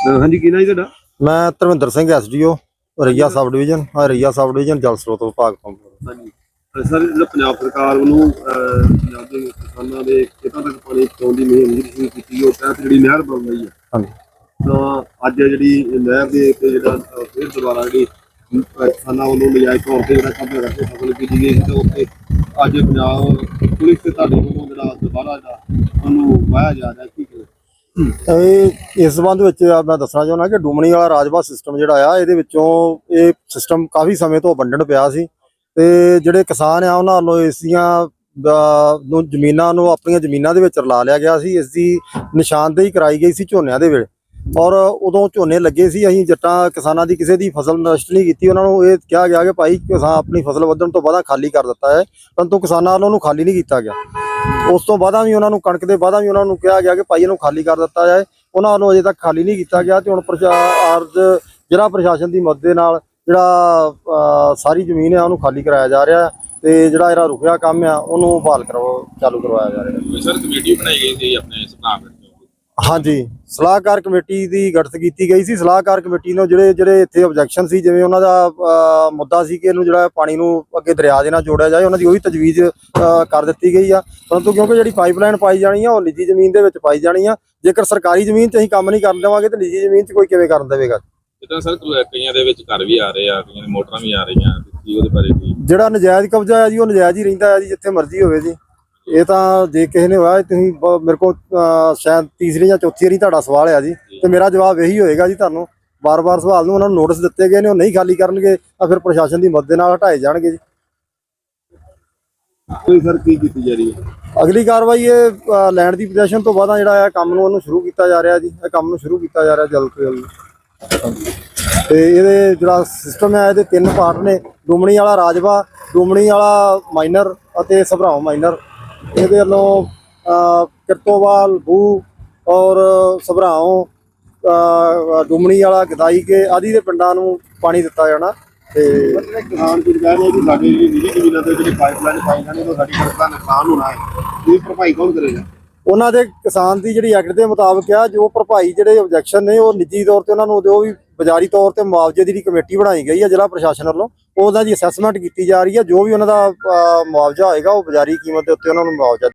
ਅਹ ਹਾਂਜੀ ਕੀ ਨਾਂ ਜੀ ਤੁਹਾਡਾ? ਮੈਂ Dharminder Singh SDO Raiya sub division ਹਾਂ ਰਈਆ ਸਬ ਡਿਵੀਜ਼ਨ ਜਲ ਸਰੋਤ ਵਿਭਾਗ ਤੋਂ। ਹਾਂਜੀ। ਸਰ ਜਿਹੜਾ ਪੰਜਾਬ ਸਰਕਾਰ ਵੱਲੋਂ ਅਹ, ਪੰਜਾਬ ਦੇ ਕਿਸਾਨਾਂ ਦੇ ਖੇਤਾਂ ਤੱਕ ਪਾਣੀ ਪਹੁੰਚਾਉਣ ਦੀ ਮੁਹਿੰਮ ਜਿਹੜੀ ਸ਼ੁਰੂ ਕੀਤੀ ਉਹ ਤਹਿਤ ਜਿਹੜੀ ਨਹਿਰ ਬਣ ਰਹੀ ਹੈ। ਹਾਂਜੀ। ਤਾਂ ਅੱਜ ਜਿਹੜੀ ਨਹਿਰ ਦੇ ਉੱਤੇ ਜਿਹੜਾ ਅਹ, ਫਿਰ ਦੁਬਾਰਾ ਜਿਹੜੀ ਅਹ, ਕਿਸਾਨਾਂ ਵੱਲੋਂ ਨਜਾਇਜ਼ ਤੌਰ ਤੇ ਜਿਹੜਾ ਕਬਜ਼ਾ ਕਰਕੇ ਫਸਲ ਕੀਤੀ ਗਈ ਸੀ ਤੇ ਉੱਤੇ ਅੱਜ ਪੰਜਾਬ ਪੁਲਿਸ ਤੇ ਤੁਹਾਡੇ ਵੱਲੋਂ ਜਿਹੜਾ ਦੁਬਾਰਾ ਜਿਹੜਾ ਉਹਨੂੰ ਵਾਇਆ ਜਾ ਰਿਹਾ ਕੀ ਇਹ ਇਸ ਸੰਬੰਧ ਵਿੱਚ ਮੈਂ ਦੱਸਣਾ ਚਾਹੁੰਦਾ ਕਿ ਡੂਮਣੀ ਵਾਲਾ ਰਾਜਵਾ ਸਿਸਟਮ ਜਿਹੜਾ ਆ, ਇਹਦੇ ਵਿੱਚੋਂ ਇਹ ਸਿਸਟਮ ਕਾਫੀ ਸਮੇਂ ਤੋਂ ਵੰਡਣ ਪਿਆ ਸੀ ਤੇ ਜਿਹੜੇ ਕਿਸਾਨ ਆ, ਉਹਨਾਂ ਵੱਲੋਂ ਇਸ ਦੀਆਂ ਨੂੰ ਜ਼ਮੀਨਾਂ ਨੂੰ ਆਪਣੀਆਂ ਜ਼ਮੀਨਾਂ ਦੇ ਵਿੱਚ ਰਲਾ ਲਿਆ ਗਿਆ ਸੀ। ਇਸ ਦੀ ਨਿਸ਼ਾਨਦੇਹੀ ਕਰਾਈ ਗਈ ਸੀ ਝੋਨਿਆਂ ਦੇ ਵੇਲੇ। ਔਰ ਉਦੋਂ ਝੋਨੇ ਲੱਗੇ ਸੀ, ਅਸੀਂ ਜੱਟਾਂ ਕਿਸਾਨਾਂ ਦੀ ਕਿਸੇ ਦੀ ਫਸਲ ਨਸ਼ਟ ਨਹੀਂ ਕੀਤੀ। ਉਹਨਾਂ ਨੂੰ ਇਹ ਕਿਹਾ ਗਿਆ ਕਿ ਭਾਈ ਕਿਸਾਨ ਆਪਣੀ ਫਸਲ ਵੱਢਣ ਤੋਂ ਬਾਅਦ ਖਾਲੀ ਕਰ ਦਿੱਤਾ ਹੈ, ਪਰੰਤੂ ਕਿਸਾਨਾਂ ਵੱਲੋਂ ਉਹਨੂੰ ਖਾਲੀ ਨਹੀਂ ਕੀਤਾ ਗਿਆ। ਉਸ ਤੋਂ ਬਾਅਦਾਂ ਵੀ ਉਹਨਾਂ ਨੂੰ ਕਣਕ ਦੇ ਬਾਅਦਾਂ ਵੀ ਉਹਨਾਂ ਨੂੰ ਕਿਹਾ ਗਿਆ ਕਿ ਭਾਈ ਇਹਨੂੰ ਖਾਲੀ ਕਰ ਦਿੱਤਾ ਜਾਏ। ਉਹਨਾਂ ਨੂੰ ਅਜੇ ਤੱਕ ਖਾਲੀ ਨਹੀਂ ਕੀਤਾ ਗਿਆ ਤੇ ਹੁਣ ਪ੍ਰਸ਼ਾਸਨ ਜ਼ਿਲ੍ਹਾ ਪ੍ਰਸ਼ਾਸਨ ਦੀ ਮਦਦ ਦੇ ਨਾਲ ਜਿਹੜਾ ਸਾਰੀ ਜ਼ਮੀਨ ਹੈ ਉਹਨੂੰ ਖਾਲੀ ਕਰਾਇਆ ਜਾ ਰਿਹਾ ਤੇ ਜਿਹੜਾ ਇਹਦਾ ਰੁਕਿਆ ਕੰਮ ਆ ਉਹਨੂੰ ਬਹਾਲ ਕਰਵਾ ਚਾਲੂ ਕਰਵਾਇਆ ਜਾ ਰਿਹਾ ਸਰ ਕਮੇਟੀ ਬਣਾਈ ਗਈ ਸੀ ਆਪਣੇ ਸੁਭਾਅ ਹਾਂਜੀ। ਸਲਾਹਕਾਰ ਕਮੇਟੀ ਦੀ ਗਠਿਤ ਕੀਤੀ ਗਈ ਸੀ। ਸਲਾਹਕਾਰ ਕਮੇਟੀ ਨੂੰ ਜਿਹੜੇ ਜਿਹੜੇ ਇੱਥੇ ਆਬਜੈਕਸ਼ਨ ਸੀ ਜਿਵੇਂ ਉਹਨਾਂ ਦਾ ਮੁੱਦਾ ਸੀ ਕਿ ਇਹਨੂੰ ਜਿਹੜਾ ਪਾਣੀ ਨੂੰ ਅੱਗੇ ਦਰਿਆ ਦੇ ਨਾਲ ਜੋੜਿਆ ਜਾਏ ਉਹਨਾਂ ਦੀ ਉਹੀ ਤਜਵੀਜ਼ ਕਰ ਦਿੱਤੀ ਗਈ ਆ। ਪਰੰਤੂ ਕਿਉਂਕਿ ਜਿਹੜੀ ਪਾਈਪਲਾਈਨ ਪਾਈ ਜਾਣੀ ਆ ਉਹ ਨਿੱਜੀ ਜ਼ਮੀਨ ਦੇ ਵਿੱਚ ਪਾਈ ਜਾਣੀ ਆ। ਜੇਕਰ ਸਰਕਾਰੀ ਜ਼ਮੀਨ 'ਚ ਅਸੀਂ ਕੰਮ ਨਹੀਂ ਕਰਨ ਦੇਵਾਂਗੇ ਤੇ ਨਿੱਜੀ ਜ਼ਮੀਨ 'ਚ ਕੋਈ ਕਿਵੇਂ ਕਰਨ ਦੇਵੇਗਾ? ਜਿੱਦਾਂ ਸਰ ਕਈਆਂ ਦੇ ਵਿੱਚ ਘਰ ਵੀ ਆ ਰਹੇ ਆ ਕਈਆਂ ਦੇ ਮੋਟਰਾਂ ਵੀ ਆ ਰਹੀਆਂ ਤੇ ਕੀ ਉਹਦੇ ਬਾਰੇ ਕੀ? ਜਿਹੜਾ ਨਜਾਇਜ਼ ਕਬਜ਼ਾ ਹੈ ਜੀ ਉਹ ਨਜਾਇਜ਼ ਹੀ ਰਹਿੰਦਾ ਹੈ ਜੀ ਜਿੱਥੇ ਮਰਜ਼ੀ ਹੋਵੇ ਜੀ। ਇਹ ਤਾਂ ਜੇ ਕਿਸੇ ਨੇ ਹੋਇਆ ਤੁਸੀਂ ਬ- ਮੇਰੇ ਕੋਲ ਅਹ, ਸ਼ਾਇਦ ਤੀਸਰੀ ਜਾਂ ਚੌਥੀ ਵਾਰੀ ਤੁਹਾਡਾ ਸਵਾਲ ਆ ਜੀ। ਤੇ ਮੇਰਾ ਜਵਾਬ ਇਹੀ ਹੋਏਗਾ ਜੀ ਤੁਹਾਨੂੰ। ਬਾਰ-ਬਾਰ ਸਵਾਲ ਨੂੰ ਉਹਨਾਂ ਨੂੰ ਨੋਟਿਸ ਦਿੱਤੇ ਗਏ ਨੇ ਉਹ ਨਹੀਂ ਖਾਲੀ ਕਰਨਗੇ ਤਾਂ ਫਿਰ ਪ੍ਰਸ਼ਾਸਨ ਦੀ ਮਦਦ ਦੇ ਨਾਲ ਹਟਾਏ ਜਾਣਗੇ ਜੀ। ਕੋਈ ਸਰ ਕੀ ਕੀਤੀ ਜਾ ਰਹੀ ਹੈ? ਅਗਲੀ ਕਾਰਵਾਈ ਇਹ ਲੈਂਡ ਦੀ ਪੋਜੀਸ਼ਨ ਤੋਂ ਬਾਅਦ ਜਿਹੜਾ ਇਹ ਕੰਮ ਨੂੰ ਉਹਨੂੰ ਸ਼ੁਰੂ ਕੀਤਾ ਜਾ ਰਿਹਾ ਜੀ। ਇਹ ਕੰਮ ਨੂੰ ਸ਼ੁਰੂ ਕੀਤਾ ਜਾ ਰਿਹਾ ਜਲਦ ਤੋਂ ਜਲਦ। ਤੇ ਇਹਦੇ ਜਿਹੜਾ ਸਿਸਟਮ ਹੈ ਇਹਦੇ ਤਿੰਨ ਪਾਰਟ ਨੇ। ਡੂਮਣੀ ਵਾਲਾ ਰਾਜਵਾ ਡੂਮਣੀ ਵਾਲਾ ਮਾਈਨਰ ਅਤੇ ਸਭਰਾਉ ਮਾਈਨਰ ਇਹਦੇ ਵੱਲੋਂ ਕਿਰਤੋਵਾਲ, ਬੂ ਔਰ ਸਭਰਾਉ ਡੁਮਣੀ ਵਾਲਾ, ਗਦਾਈ ਕੇ ਆਦਿ ਦੇ ਪਿੰਡਾਂ ਨੂੰ ਪਾਣੀ ਦਿੱਤਾ ਜਾਣਾ ਤੇ ਮਤਲਬ ਕਿਸਾਨ ਵੀਰ ਕਹਿ ਰਹੇ ਕਿ ਸਾਡੇ ਜਿਹੜੀ ਨਿੱਜੀ ਜ਼ਮੀਨਾਂ ਤੇ ਜਿਹੜੀ ਪਾਈਪਲਾਈਨ ਪਾਈ ਜਾਣੀ ਉਹ ਸਾਡੀ ਫਸਲ ਦਾ ਨੁਕਸਾਨ ਹੋਣਾ ਹੈ। ਇਹ ਭਰਪਾਈ ਕੌਣ ਕਰੇਗਾ? ਉਹਨਾਂ ਦੇ ਕਿਸਾਨ ਦੀ ਜਿਹੜੀ ਐਕਟ ਦੇ ਮੁਤਾਬਕ ਆ ਜੋ ਭਰਪਾਈ ਜਿਹੜੇ ਆਬਜੈਕਸ਼ਨ ਨੇ ਉਹ ਨਿੱਜੀ ਤੌਰ ਤੇ ਉਹਨਾਂ ਨੂੰ ਉਹ ਵੀ ਬਜ਼ਾਰੀ ਤੌਰ ਤੇ ਮੁਆਵਜ਼ੇ ਦੀ ਜਿਹੜੀ ਕਮੇਟੀ ਬਣਾਈ ਗਈ ਹੈ ਜ਼ਿਲ੍ਹਾ ਪ੍ਰਸ਼ਾਸਨ ਵੱਲੋਂ ਉਹਦਾ ਦੀ ਅਸੈਸਮੈਂਟ ਕੀਤੀ ਜਾ ਰਹੀ ਹੈ ਜੋ ਵੀ ਉਹਨਾਂ ਦਾ ਅਹ, ਮੁਆਵਜ਼ਾ ਹੋਏਗਾ ਉਹ ਬਾਜ਼ਾਰੀ ਕੀਮਤ ਦੇ ਉੱਤੇ ਉਹਨਾਂ ਨੂੰ ਮੁਆਵਜ਼ਾ